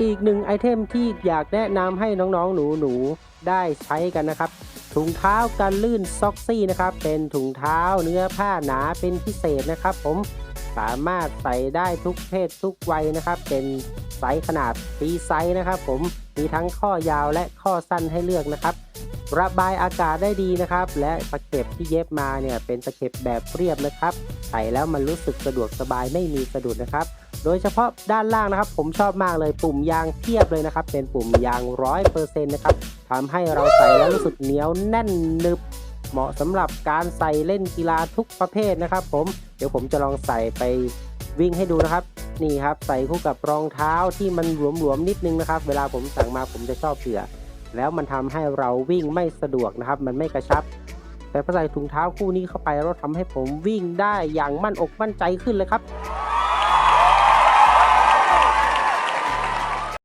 อีกหนึ่งไอเทมที่อยากแนะนำให้น้องๆ หนูๆ ได้ใช้กันนะครับ ถุงเท้ากันลื่นซ็อกซี่นะครับ เป็นถุงเท้าเนื้อผ้าหนาเป็นพิเศษนะครับ ผมสามารถใส่ได้ทุกเพศทุกวัยนะครับ เป็นไซส์ขนาดฟรีไซส์นะครับ ผมมีทั้งข้อยาวและข้อสั้นให้เลือกนะครับ ระบายอากาศได้ดีนะครับ และตะเข็บที่เย็บมาเนี่ยเป็นตะเข็บแบบเรียบนะครับ ใส่แล้วมันรู้สึกสะดวกสบายไม่มีสะดุดนะครับ โดยเฉพาะด้านล่างนะครับ ผมชอบมากเลยปุ่มยางเทียบเลยนะครับ เป็นปุ่มยางร้อยเปอร์เซ็นต์นะครับทำให้เราใส่แล้วรู้สึกเหนียวแน่นหนึบ เหมาะสำหรับการใส่เล่นกีฬาทุกประเภทนะครับ ผมเดี๋ยวผมจะลองใส่ไปวิ่งให้ดูนะครับ นี่ครับใส่คู่กับรองเท้าที่มันหลวมๆนิดนึงนะครับ เวลาผมสั่งมาผมจะชอบเผื่อแล้วมันทำให้เราวิ่งไม่สะดวกนะครับ มันไม่กระชับ แต่พอใส่ถุงเท้าคู่นี้เข้าไปแล้วทำให้ผมวิ่งได้อย่างมั่นอกมั่นใจขึ้นเลยครับ